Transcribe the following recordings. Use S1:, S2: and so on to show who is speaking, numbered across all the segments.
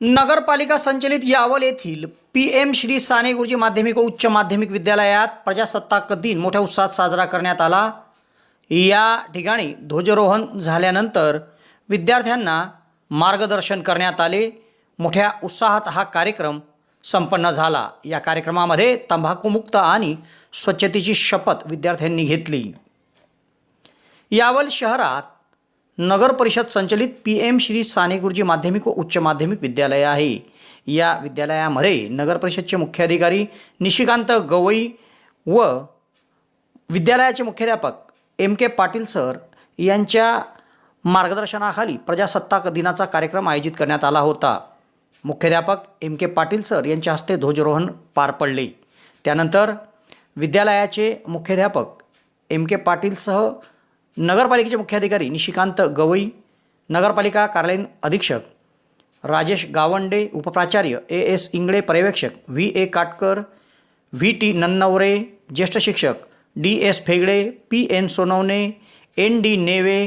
S1: नगरपालिका संचलित यावल येथील पी एम श्री साने गुरुजी माध्यमिक व उच्च माध्यमिक विद्यालयात प्रजासत्ताक दिन मोठ्या उत्साहात साजरा करण्यात आला. या ठिकाणी ध्वजरोहण झाल्यानंतर विद्यार्थ्यांना मार्गदर्शन करण्यात आले. मोठ्या उत्साहात हा कार्यक्रम संपन्न झाला. या कार्यक्रमामध्ये तंबाखूमुक्त आणि स्वच्छतेची शपथ विद्यार्थ्यांनी घेतली. यावल शहरात नगर परिषद संचलित पी एम श्री साने गुरुजी माध्यमिक व उच्च माध्यमिक विद्यालय आहे. या विद्यालयामध्ये नगर परिषदचे मुख्याधिकारी निशिकांत गवई व विद्यालयाचे मुख्याध्यापक एम के पाटील सर यांच्या मार्गदर्शनाखाली प्रजासत्ताक दिनाचा कार्यक्रम आयोजित करण्यात आला होता. मुख्याध्यापक एम के पाटील सर यांच्या हस्ते ध्वजरोहण पार पडले. त्यानंतर विद्यालयाचे मुख्याध्यापक एम के पाटीलसह नगरपालिकेचे मुख्याधिकारी निशिकांत गवई नगरपालिका कार्यालयीन अधीक्षक राजेश गावंडे उपप्राचार्य ए एस इंगळे पर्यवेक्षक V A Katkar V T Nannaware ज्येष्ठ शिक्षक D S Fegde P N Sonawane N D Neve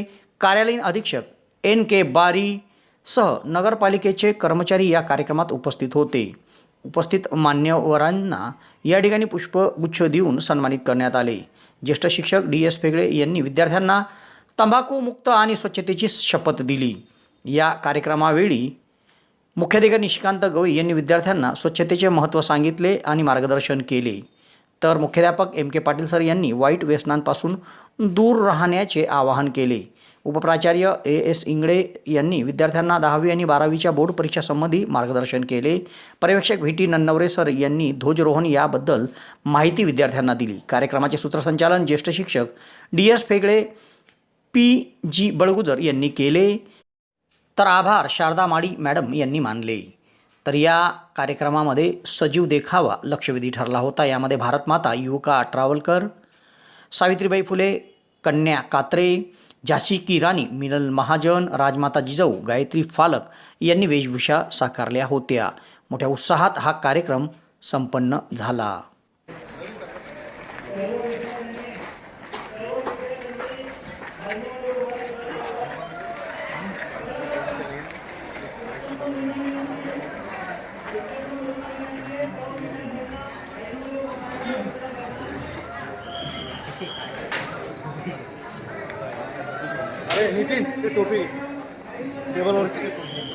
S1: कार्यालयीन अधीक्षक एन के बारी सह नगरपालिकेचे कर्मचारी या कार्यक्रमात उपस्थित होते. उपस्थित मान्यवरांना या ठिकाणी पुष्पगुच्छ देऊन सन्मानित करण्यात आले. ज्येष्ठ शिक्षक डी एस फेगडे यांनी विद्यार्थ्यांना तंबाखूमुक्त आणि स्वच्छतेची शपथ दिली. या कार्यक्रमावेळी मुख्याधिकारी निशिकांत गवई यांनी विद्यार्थ्यांना स्वच्छतेचे महत्त्व सांगितले आणि मार्गदर्शन केले. तर मुख्याध्यापक एम के पाटील सर यांनी वाईट व्यसनांपासून दूर राहण्याचे आवाहन केले. उपप्राचार्य ए एस इंगळे यांनी विद्यार्थ्यांना दहावी आणि बारावीच्या बोर्ड परीक्षासंबंधी मार्गदर्शन केले. पर्यवेक्षक व्ही टी नन्नवरे सर यांनी ध्वजरोहण याबद्दल माहिती विद्यार्थ्यांना दिली. कार्यक्रमाचे सूत्रसंचालन ज्येष्ठ शिक्षक D S Fegde P G Balgujar यांनी केले. तर आभार शारदा माडी मॅडम यांनी मानले. तर या कार्यक्रमामध्ये सजीव देखावा लक्षवेधी ठरला होता. यामध्ये भारतमाता युवका ट्रावलकर सावित्रीबाई फुले कन्या कात्रे झाशी की राणी मिनल महाजन राजमाता जिजाऊ गायत्री फालक यांनी वेशभूषा साकारल्या होत्या. मोठ्या उत्साहात हा कार्यक्रम संपन्न झाला.
S2: नितीन ते टोपी टेबलवरची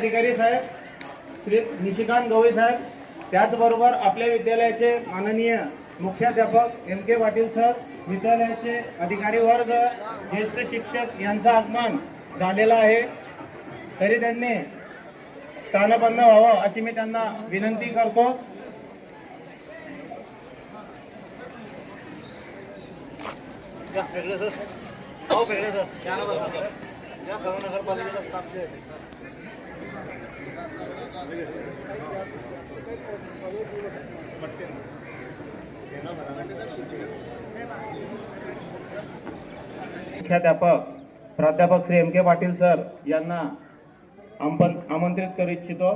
S3: अधिकारी साहेब श्री निशिकांत गवई साहेब त्याचबरोबर आपल्या विद्यालयाचे माननीय मुख्याध्यापक एम के पाटील सर विद्यालयाचे अधिकारी वर्ग ज्येष्ठ शिक्षक यांचं आगमन झालेलं आहे. तरी त्यांनी स्थानपन्न व्हावं अशी मी त्यांना विनंती करतो.
S2: सर. या नगरपालिकेचा स्टाफ जे आहे पटकन. ये ना
S3: मुख्याध्यापक प्राध्यापक Shri M K Patil sir यांना आमंत्रित करू इच्छितो.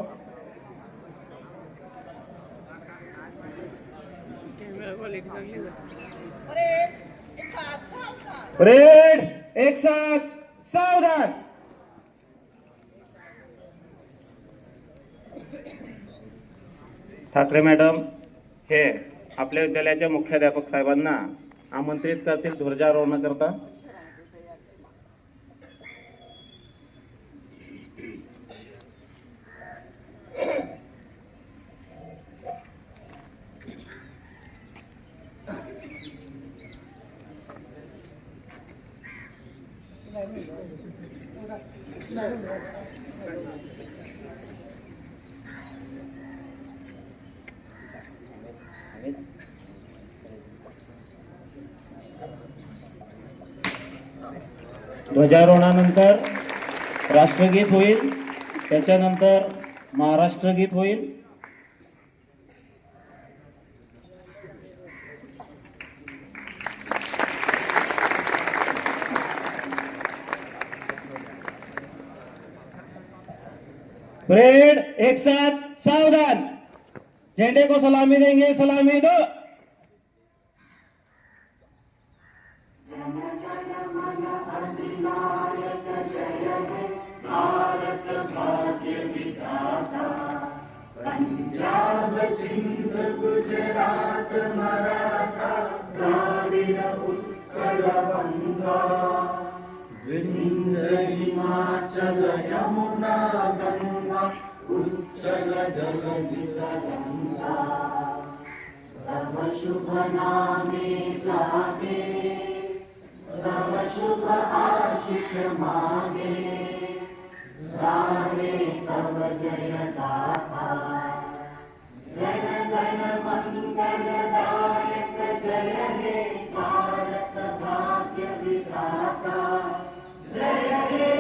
S3: परेड एक साथ सावधान. ठाकरे मॅडम हे आपल्या विद्यालयाच्या मुख्याध्यापक साहेबांना आमंत्रित करतील ध्वजारोहणाकरता. ध्वजारोहणानंतर राष्ट्रगीत होईल त्याच्यानंतर महाराष्ट्र गीत होईल. परेड एक साथ सावधान. झंडे को सलामी देंगे सलामी दो.
S4: पंजाब सिंध गुजरात मराठा द्राविड उत्कल बंगा विंध्य हिमाचल यमुना गंगा उच्चल जल गंगा तव शुभ नामे जागे तव शुभ आशीष मागे गाने तव जय दाता फुलाली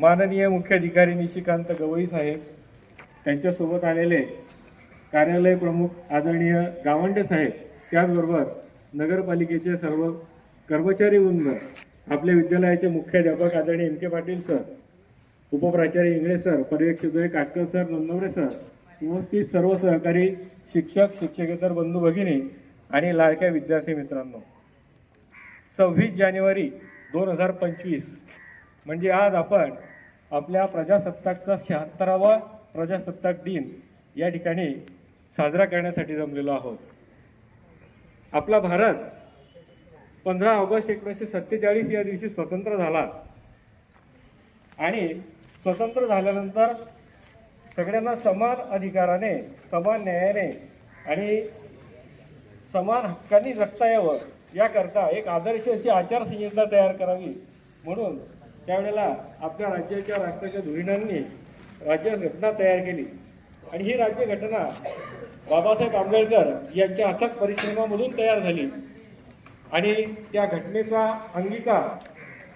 S5: माननीय मुख्याधिकारी निशिकांत गवई साहेब त्यांच्यासोबत आलेले कार्यालय प्रमुख आदरणीय गावंडे साहेब त्याचबरोबर नगरपालिकेचे सर्व कर्मचारी वृंद आपल्या विद्यालयाचे मुख्याध्यापक आदरणीय एम के पाटील सर उपप्राचार्य इंगळे सर पर्यवेक्षक काटकर सर नंदवरे सर उपस्थित सर्व सहकारी शिक्षक शिक्षकेतर बंधू भगिनी आणि लाडक्या विद्यार्थी मित्रांनो सव्वीस जानेवारी दोन हजार पंचवीस म्हणजे आज आपण आपल्या प्रजासत्ताकचा शहात्तरावा प्रजासत्ताक दिन या ठिकाणी साजरा करण्यासाठी जमलेलो आहोत. आपला भारत पंधरा ऑगस्ट एकोणीसशे सत्तेचाळीस या दिवशी स्वतंत्र झाला. आणि स्वतंत्र झाल्यानंतर सगळ्यांना समान अधिकाराने समान न्यायाने आणि समान हक्कांनी जगता यावं याकरता एक आदर्श अशी आचारसंहिता तयार करावी म्हणून त्यावेळेला आपल्या राज्याच्या राष्ट्राच्या धुरीणांनी राज्यघटना तयार केली. आणि ही राज्यघटना बाबासाहेब आंबेडकर यांच्या अथक परिश्रमामधून तयार झाली. आणि त्या घटनेचा अंगीकार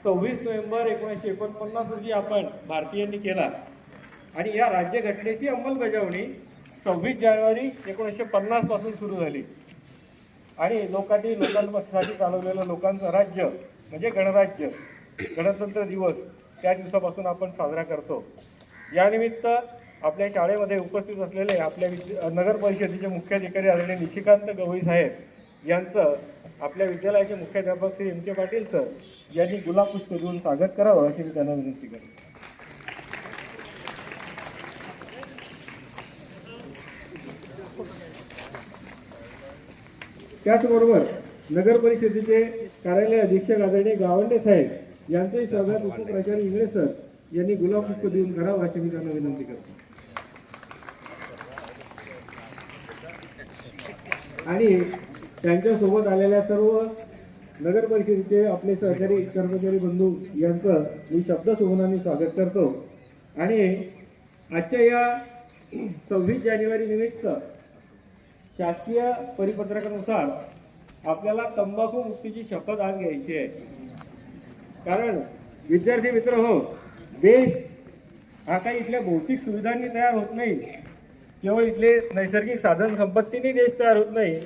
S5: सव्वीस नोव्हेंबर एकोणीसशे एकोणपन्नास रोजी आपण भारतीयांनी केला. आणि या राज्यघटनेची अंमलबजावणी सव्वीस जानेवारी एकोणीसशे पन्नासपासून सुरू झाली. आणि लोकांनी लोकांसाठी चालवलेलं लोकांचं राज्य म्हणजे गणराज्य गणतंत्र दिवस त्या दिवसापासून आपण साजरा करतो. यानिमित्त आपल्या शाळेमध्ये उपस्थित असलेले आपल्या विद्या नगर परिषदेचे मुख्याधिकारी असलेले निशिकांत गवई साहेब यांचं आपल्या विद्यालयाचे मुख्याध्यापक Shri M K Patil sir यांनी गुलाबपुष्प देऊन स्वागत करावं अशी मी त्यांना विनंती करतो. त्याचबरोबर नगर परिषदेचे कार्यालय अधीक्षक आदरणीय गावंडे साहेब यांच्याही स्वागत उपप्राचार्य इंगळे सर यांनी गुलाब पुष्प देऊन करावं अशी मी त्यांना विनंती करतो. आणि त्यांच्यासोबत आलेल्या सर्व नगर परिषदेचे आपले सहकारी कर्मचारी बंधू यांचं मी शब्दसुमनाने स्वागत करतो. आणि आजच्या या सव्वीस जानेवारी निमित्त शासकीय परिपत्रकानुसार आपल्याला तंबाखू मुक्तीची शपथ आज घ्यायची आहे. कारण विद्यार्थी मित्र हो देश हा काही इथल्या भौतिक सुविधांनी तयार होत नाही. केवळ इथले नैसर्गिक साधन संपत्तीने देश तयार होत नाही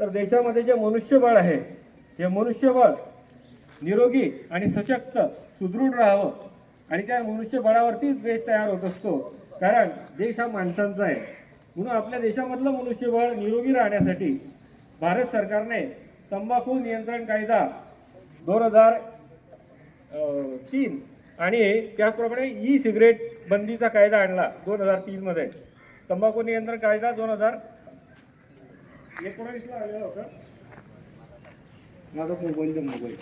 S5: तर देशामध्ये जे मनुष्यबळ आहे हे मनुष्यबळ निरोगी आणि सशक्त सुदृढ राहावं आणि त्या मनुष्यबळावरतीच देश तयार होत असतो. कारण देश हा माणसांचा आहे. म्हणून आपल्या देशामधलं मनुष्यबळ निरोगी राहण्यासाठी भारत सरकारने तंबाखू नियंत्रण कायदा दोन हजार तीन आणि त्याचप्रमाणे ई सिगरेट बंदीचा कायदा आणला दोन हजार तीनमध्ये. तंबाखू नियंत्रण कायदा दोन हजार एकोणावीसला आलेला होता. माझा मोबाईल मोबाईल.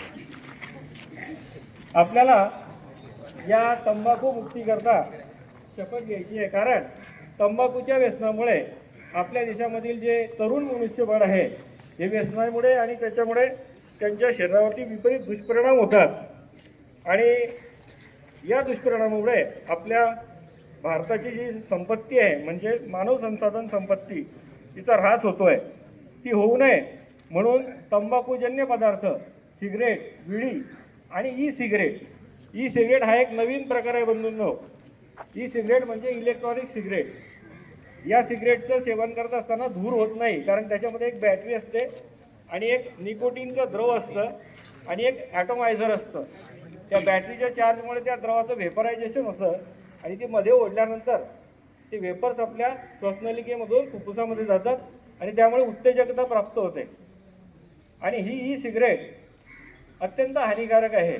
S5: आपल्याला या तंबाखू मुक्तीकरता शपथ घ्यायची आहे. कारण तंबाखूच्या व्यसनामुळे आपल्या देशामधील जे तरुण मनुष्यबळ आहे हे व्यसनामुळे आणि त्याच्यामुळे त्यांच्या शरीरावरती विपरीत दुष्परिणाम होतात. आणि या दुष्परिणामामुळे आपल्या भारताची जी संपत्ती आहे म्हणजे मानव संसाधन संपत्ती तिचा ऱ्हास होतो आहे ती होऊ नये म्हणून तंबाखूजन्य पदार्थ सिगरेट विडी आणि ई सिगरेट ई सिगरेट हा एक नवीन प्रकार आहे बंधूंनो. ई सिगरेट म्हणजे इलेक्ट्रॉनिक सिगरेट. या सिगरेटचं सेवन करत असताना धूर होत नाही कारण त्याच्यामध्ये एक बॅटरी असते आणि एक निकोटीनचं द्रव असतं आणि एक ॲटोमायझर असतं. त्या बॅटरीच्या चार्जमुळे त्या द्रवाचं व्हेपरायझेशन होतं आणि ते मध्ये ओढल्यानंतर ते वेपर्स आपल्या श्वसनलिकेमधून फुफ्फुसामध्ये जातात आणि त्यामुळे उत्तेजकता प्राप्त होते. आणि ही ई सिगरेट अत्यंत हानिकारक आहे.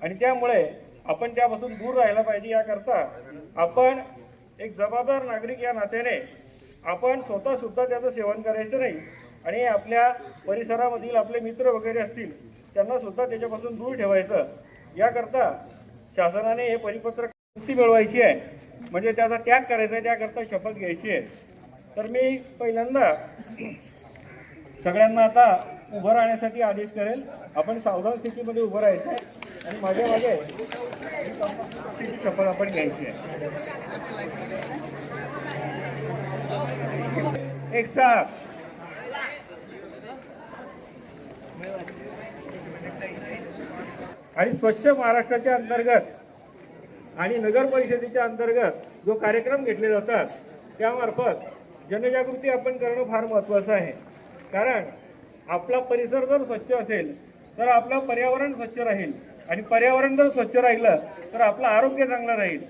S5: आणि त्यामुळे आपण त्यापासून दूर राहायला पाहिजे याकरता आपण एक जबाबदार नागरिक या नात्याने आपण स्वतः सुद्धा त्याचं सेवन करायचं नाही. आणि आपल्या परिसरामधील आपले मित्र वगैरे असतील त्यांनासुद्धा त्याच्यापासून दूर ठेवायचं. याकरता शासनाने हे परिपत्रक मुक्ती मिळवायची आहे. म्हणजे त्याचा त्याग करायचा आहे त्याकरता शपथ घ्यायची आहे. तर मी पहिल्यांदा सगळ्यांना आता उभं राहण्यासाठी आदेश करेल. आपण सावधान स्थितीमध्ये उभं राहायचं आहे. आणि माझ्या मागे शपथ आपण घ्यायची आहे. एक साथ. आणि स्वच्छ महाराष्ट्राच्या अंतर्गत आणि नगर परिषदेच्या अंतर्गत जो कार्यक्रम घेतले जातात त्यामार्फत जनजागृती आपण करणं फार महत्त्वाचं आहे. कारण आपला परिसर जर स्वच्छ असेल तर आपलं पर्यावरण स्वच्छ राहील. आणि पर्यावरण जर स्वच्छ राहिलं तर आपलं आरोग्य चांगलं राहील.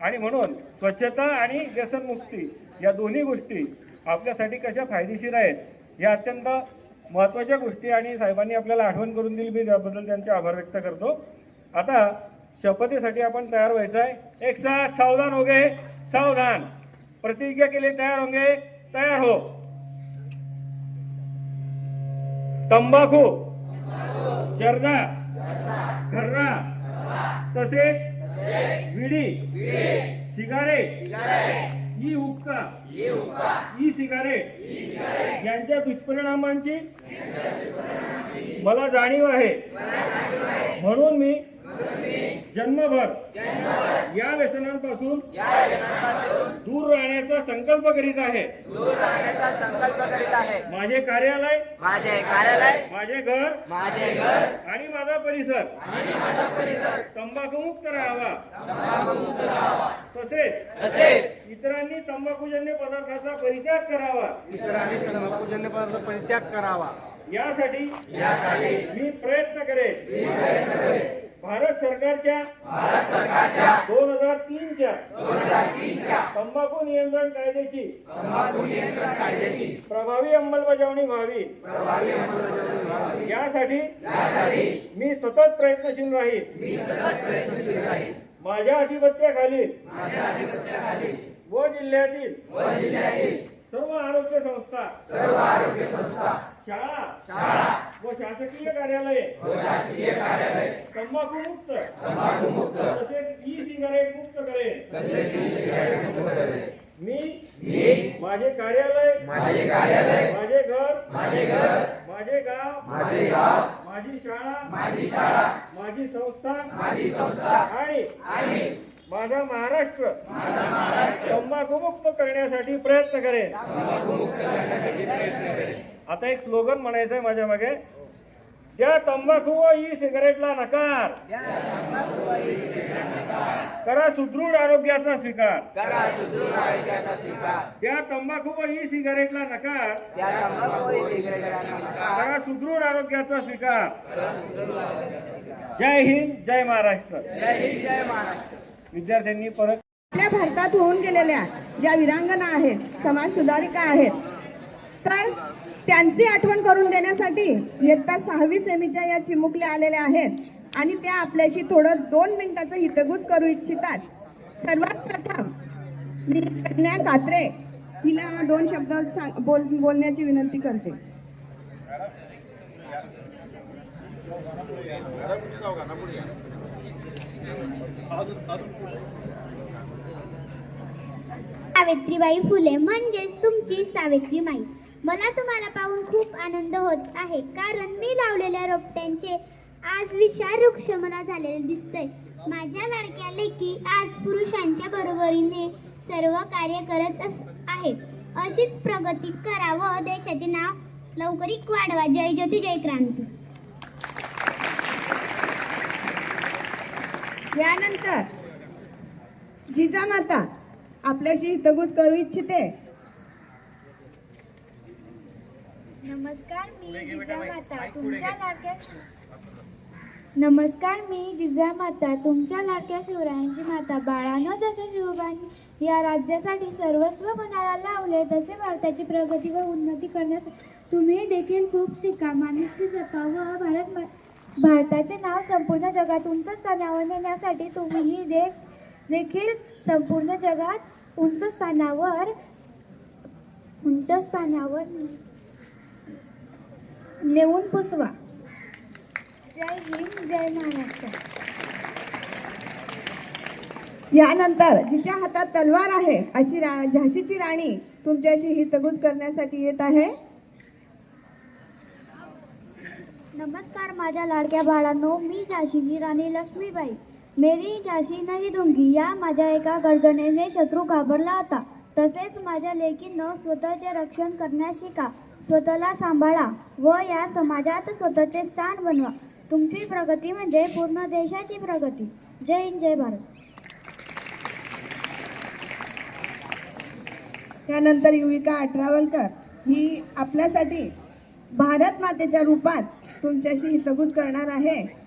S5: आणि म्हणून स्वच्छता आणि व्यसनमुक्ती या दोन्ही गोष्टी आपल्यासाठी कशा फायदेशीर आहेत या अत्यंत महत्त्वाच्या गोष्टी आणि साहेबांनी आपल्याला आठवण करून दिली मी त्याबद्दल त्यांचे आभार व्यक्त करतो. आता शपथेसाठी आपण तयार व्हायचं आहे. एक साथ सावधान हो गए सावधान. प्रतिज्ञा के लिए तयार होंगे तयार हो. तंबाखू. जर्दा खर्रा तसेच विडी. सिगारेट. ई हुक्का. E cigarette. यांच्या दुष्परिणामांची मला जाणीव आहे. म्हणून मी जन्मभर. या व्यसनांपासून दूर राहण्याचा संकल्प करीत आहे.
S6: दूर राहण्याचा संकल्प करीत आहे.
S5: माझे कार्यालय
S6: माझे कार्यालय
S5: माझे घर
S6: माझे घर
S5: आणि माझा परिसर तंबाखूमुक्त राहावा. तसेच
S6: तसेच
S5: इतरांनी तंबाखूजन्य पदार्थाचा परित्याग करावा.
S6: इतरांनी तंबाखूजन्य पदार्थ परित्याग करावा.
S5: यासाठी मी प्रयत्न करेन. भारत सरकारच्या दोन हजार तीनच्या तंबाखू नियंत्रण कायद्याची प्रभावी अंमलबजावणी व्हावी. यासाठी मी सतत प्रयत्नशील राहील. माझ्या अधिपत्याखाली व जिल्ह्यातील सर्व आरोग्य संस्था शाळा व शासकीय कार्यालये तंबाखू मुक्त तसेच ई सिगारेट मुक्त करेन मी माझे कार्यालय माझे कार्यालय माझे घर माझे घर माझे गाव माझे गाव माझी शाळा माझी शाळा माझी संस्था माझी संस्था आणि आणि माझा महाराष्ट्र तंबाखू मुक्त करण्यासाठी प्रयत्न करेन. आता एक स्लोगन म्हणायचंय माझ्या मागे ज्या तंबाखू व ई सिगारेटला नकार. करा सुदृढ आरोग्याचा स्वीकार.
S6: करा सुदृढ आरोग्याचा स्वीकार.
S5: त्या तंबाखू व ई सिगारेटला नकार.
S6: त्या तंबाखू सिगारेटला नकार
S5: करा सुदृढ आरोग्याचा स्वीकार. जय हिंद जय महाराष्ट्र.
S6: जय हिंद जय महाराष्ट्र.
S5: विद्यार्थ्यांनी परत
S7: आपल्या भारतात होऊन गेलेल्या ज्या विरांगना आहेत समाज सुधारिका आहेत तर त्यांची आठवण करून देण्यासाठी इयत्ता सहावी सेमीच्या या चिमुकल्या आलेल्या आहेत आणि त्या आपल्याशी थोडं दोन मिनिटाचं हितगुज करू इच्छितात. सर्वात प्रथम मी कन्या कात्रे हिला दोन शब्द सांग- बोल बोलण्याची विनंती करते.
S8: सावित्रीबाई फुले म्हणजेच तुमची सावित्री माई मला तुम्हाला पाहून खूप आनंद होत आहे. कारण मी लावलेल्या रोपट्यांचे आज विशाल वृक्ष मला झालेले दिसतंय. माझ्या लाडक्या लेकी आज पुरुषांच्या बरोबरीने सर्व कार्य करत अस आहे. अशीच प्रगती करा व देशाचे नाव लवकरिक वाढवा. जय ज्योती जय क्रांती.
S7: यानंतर जिजामाता आपल्याशी हितगुज करू इच्छिते.
S8: नमस्कार मी जिजामाता तुमच्या लाडक्या नमस्कार मी जिजामाता तुमच्या लाडक्या शिवरायांची माता. बाळानं जसे शिवबांनी या राज्यासाठी सर्वस्व मनाला लावले तसे भारताची प्रगती व उन्नती करण्यासाठी तुम्ही देखील खूप शिका. माणुसकी जपा व भारत भारताचे नाव संपूर्ण जगात उंच स्थानावर नेण्यासाठी तुम्हीही दे देखील संपूर्ण जगात उंच स्थानावर उंच स्थानावर नेऊन पुसवा. जय हिंद जय महाराष्ट्र.
S7: यानंतर जिच्या हातात तलवार आहे अशी रा झाशीची राणी तुमच्याशी हितगुज करण्यासाठी येत आहे.
S8: नमस्कार माझ्या लाडक्या बाळांनो मी झाशीची राणी लक्ष्मीबाई. मेरी झाशी नाही दुंगी या माझ्या एका गर्जनेने शत्रू घाबरला होता. तसेच माझ्या लेकीनं स्वतःचे रक्षण करण्यास शिका. स्वतःला सांभाळा व या समाजात स्वतःचे स्थान बनवा. तुमची प्रगती म्हणजे पूर्ण देशाची प्रगती. जय हिंद जय भारत.
S7: त्यानंतर युविका अठरावलकर ही आपल्यासाठी भारत मातेच्या रूपात तुमच्याशी हितगुज करणार आहे.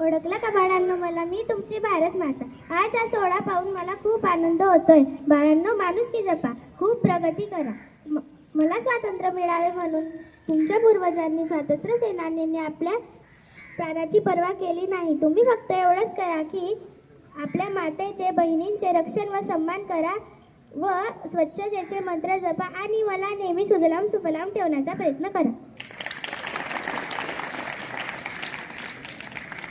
S8: ओळखलं का बाळांनो मला? मी तुमची भारत माता. आज हा सोहळा पाहून मला खूप आनंद होतोय. बाळांनो माणूस की जपा. खूप प्रगती करा. म- मला स्वातंत्र्य मिळावे म्हणून. तुमच्या पूर्वजांनी स्वातंत्र्य सेनानींनी आपल्या प्राणाची पर्वा केली नाही. तुम्ही फक्त एवढंच करा की आपल्या मातेचे बहिणींचे रक्षण व सन्मान करा व स्वच्छतेचे मंत्र जपा आणि मला नेहमी सुजलाम सुफलाम ठेवण्याचा प्रयत्न करा.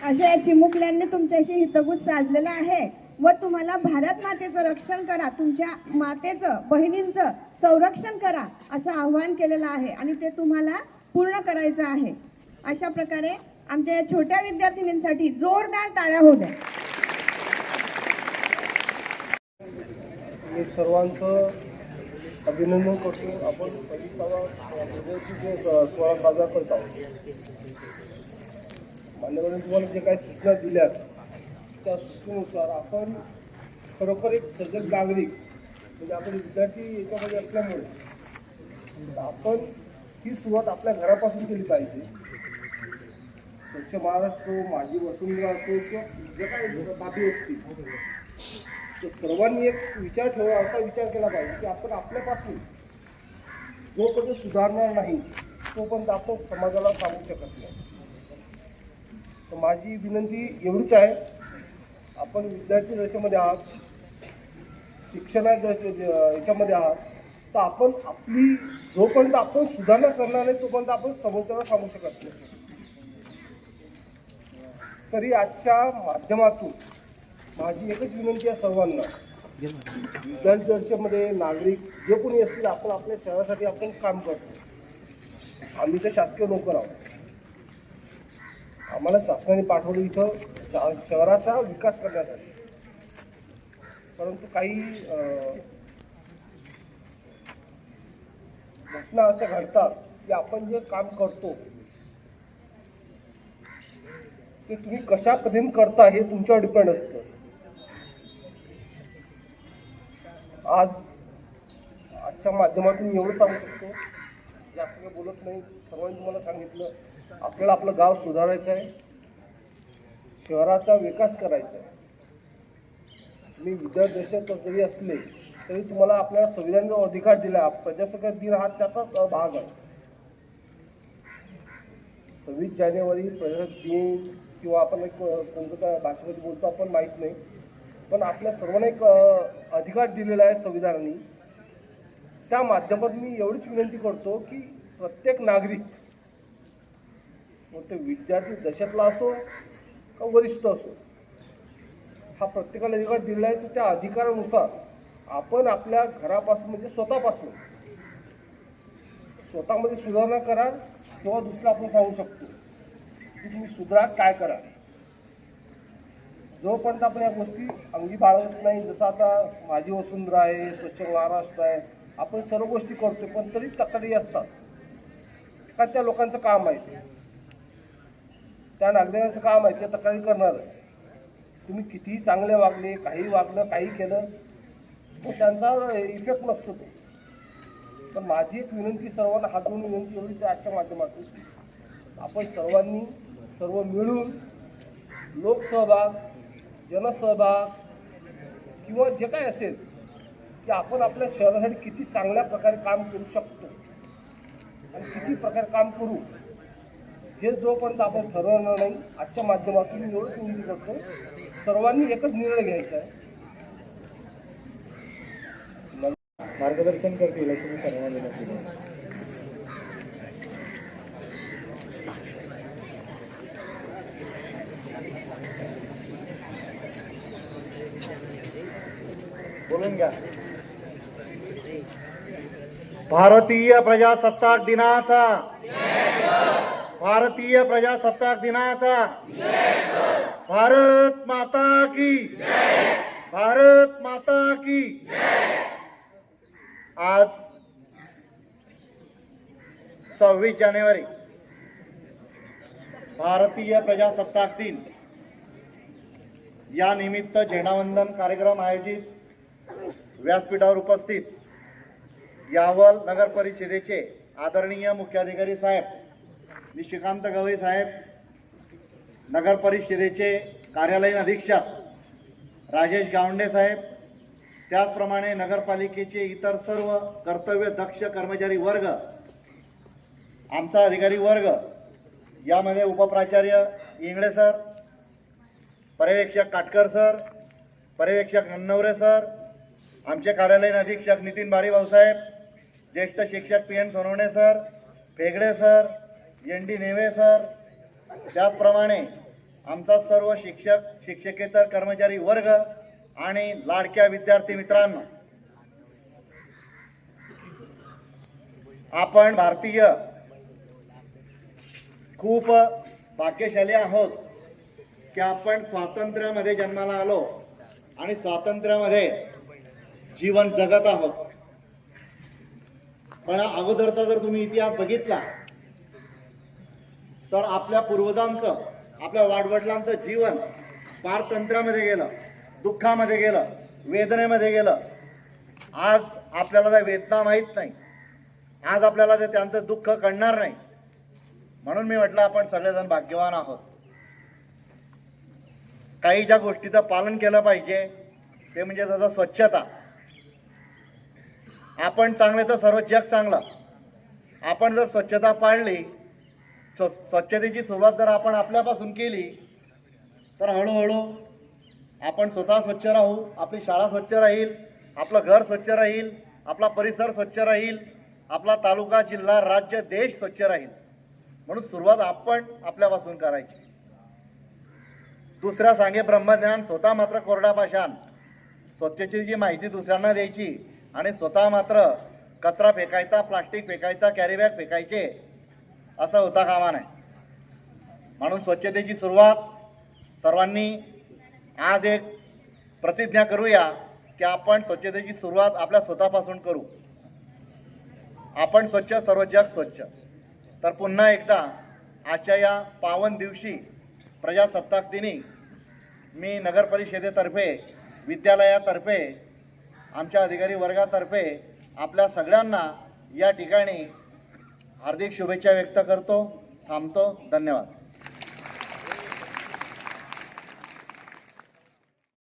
S7: अशा या चिमुकल्यांनी तुमच्याशी हितगुज साधलेला आहे व तुम्हाला भारत मातेचं रक्षण करा तुमच्या मातेचं बहिणींचं संरक्षण करा असं आव्हान केलेलं आहे आणि ते तुम्हाला पूर्ण करायचं आहे अशा प्रकारे आमच्या या छोट्या विद्यार्थिनींसाठी जोरदार टाळ्या होऊ द्या
S9: मी सर्वांचं अभिनंदन करतो आपण जे साजरा करत आहोत मान्यवरांनी तुम्हाला जे काही सूचना दिल्यात त्या सूचनेनुसार आपण खरोखर एक सजग नागरिक म्हणजे आपण विद्यार्थी याच्यामध्ये असल्यामुळे आपण ही सुरुवात आपल्या घरापासून केली पाहिजे. स्वच्छ महाराष्ट्र माझी वसुंधरा असो किंवा जे काही बाबी असतील तर सर्वांनी एक विचार ठेवा असा विचार केला पाहिजे की आपण आपल्यापासून जोपर्यंत सुधारणार नाही तोपर्यंत आपण समाजाला सांगू शकत नाही. तर माझी विनंती एवढीच आहे. आपण विद्यार्थी दशेमध्ये आहात शिक्षणा याच्यामध्ये आहात तर आपण आपली जोपर्यंत आपण सुधारणा करणार नाही तोपर्यंत आपण समोरच्याला सांगू शकत नाही. तरी आजच्या माध्यमातून माझी एकच विनंती आहे सर्वांना. विद्यार्थीदर्शमध्ये नागरिक जे कोणी असतील आपण आपल्या शहरासाठी आपण काम करतो. आम्ही तर शासकीय नोकर आहोत. आम्हाला शासनाने पाठवलं इथं. शहराचा विकास करण्यासाठी. परंतु काही घटना अशा घडतात की आपण जे काम करतो ते तुम्ही कशा पद्धतीने करता हे तुमच्यावर डिपेंड असतं. आज आजच्या माध्यमातून एवढं सांगू शकतो जास्त काही बोलत नाही. सर्वांनी तुम्हाला सांगितलं. आपल्याला आपलं गाव सुधारायचं आहे. शहराचा विकास करायचा आहे. मी विदर्भ देशात जरी असले तरी तुम्हाला आपल्याला संविधान जो अधिकार दिला. प्रजासत्ताक दिन हा त्याचाच भाग आहे. सव्वीस जानेवारी प्रजासत्ताक दिन किंवा आपण एक कोणत्या भाषेमध्ये बोलतो आपण माहीत नाही. पण आपल्या सर्वांना एक अधिकार दिलेला आहे संविधानाने. त्या माध्यमातून मी एवढीच विनंती करतो की प्रत्येक नागरिक मग ते विद्यार्थी दशेतला असो का वरिष्ठ असो हा प्रत्येकाला अधिकार दिलेला आहे. तर त्या अधिकारानुसार आपण आपल्या घरापासून म्हणजे स्वतःपासून स्वतःमध्ये सुधारणा करा किंवा दुसरं आपण सांगू शकतो की तुम्ही सुधारा काय करा. जोपर्यंत आपण या गोष्टी अंगी बाळगत नाही जसं आता माझी वसुंधरा आहे स्वच्छ महाराष्ट्र आहे आपण सर्व गोष्टी करतो पण तरी तक्रारी असतात. का त्या लोकांचं काम आहे? त्या नागरिकांचं काम आहे ते तक्रारी करणारच तुम्ही कितीही चांगले वागले काही वागलं काही केलं तर त्यांचा इफेक्ट नसतो तो. पण माझी एक विनंती सर्वांना हात धरून विनंती एवढीच आजच्या माध्यमातून. आपण सर्वांनी सर्व मिळून लोकसहभाग जनसहभाग किंवा जे काय असेल की आपण आपल्या शहरासाठी किती चांगल्या प्रकारे काम करू शकतो आणि किती प्रकारे काम करू हे जोपर्यंत आपण ठरवणार नाही आजच्या माध्यमातून एवढंच विनंती करतो सर्वांनी एकच निर्णय घ्यायचा आहे.
S5: मार्गदर्शन करते अशी सर्वांना
S2: बोलून घ्या. भारतीय प्रजासत्ताक दिनाचा भारतीय प्रजासत्ताक दिनाचा. भारत माता की. भारत माता की. आज सव्वीस जानेवारी. भारतीय प्रजासत्ताक दिन. या निमित्त झेंडावंदन कार्यक्रम आयोजित व्यासपीठावर उपस्थित यावल नगर परिषदेचे आदरणीय मुख्याधिकारी साहेब निशिकांत गवई साहेब नगर परिषदेचे कार्यालयीन अधीक्षक राजेश गावंडे साहेब त्याचप्रमाणे नगरपालिकेचे इतर सर्व कर्तव्य दक्ष कर्मचारी वर्ग आमचा अधिकारी वर्ग यामध्ये उपप्राचार्य इंगळे सर पर्यवेक्षक काटकर सर पर्यवेक्षक नन्नवरे सर आमचे कार्यालयीन अधीक्षक नितीन बारी भाऊसाहेब ज्येष्ठ शिक्षक P N Sonawane sir Fegde sir N D Neve sir त्याचप्रमाणे आमचा सर्व शिक्षक शिक्षकेतर कर्मचारी वर्ग आणि लाडक्या विद्यार्थी मित्रांनो आपण भारतीय खूप भाग्यशाली आहोत की आपण स्वातंत्र्यामध्ये जन्माला आलो आणि स्वातंत्र्यामध्ये जीवन जगत आहोत. पण अगोदरचा जर तुम्ही इतिहास बघितला तर आपल्या पूर्वजांचं आपल्या वाडवडिलांचं जीवन पारतंत्र्यामध्ये गेलं दुःखामध्ये गेलं वेदनेमध्ये गेलं. आज आपल्याला त्या वेदना माहीत नाही. आज आपल्याला ते त्यांचं दुःख कळणार नाही. म्हणून मी म्हटलं आपण सगळेजण भाग्यवान आहोत. काही ज्या गोष्टीचं पालन केलं पाहिजे ते म्हणजे जसं स्वच्छता. आपण चांगले तर सर्व जग चांगलं. आपण जर स्वच्छता पाळली स्वच्छतेची सुरुवात जर आपण आपल्यापासून केली तर हळूहळू आपण स्वतः स्वच्छ राहू आपली शाळा स्वच्छ राहील आपलं घर स्वच्छ राहील आपला परिसर स्वच्छ राहील आपला तालुका जिल्हा राज्य देश स्वच्छ राहील. म्हणून सुरुवात आपण आपल्यापासून करायची. दुसऱ्या सांगे ब्रह्मज्ञान स्वतः मात्र कोरडा पाषाण स्वच्छतेची जी माहिती दुसऱ्यांना द्यायची आणि स्वतः मात्र कचरा फेकायचा प्लास्टिक फेकायचा कॅरीबॅग फेकायचे असं होता कामा नाही म्हणून स्वच्छतेची सुरुवात सर्वांनी आज एक प्रतिज्ञा करूया की आपण स्वच्छतेची सुरुवात आपल्या स्वतःपासून करू. आपण स्वच्छ सर्व जग स्वच्छ. तर पुन्हा एकदा आजच्या या पावन दिवशी प्रजासत्ताक दिनी मी नगर परिषदेतर्फे विद्यालयातर्फे आमच्या अधिकारी वर्गातर्फे आपल्या सगळ्यांना या ठिकाणी हार्दिक शुभेच्छा व्यक्त करतो थांबतो धन्यवाद.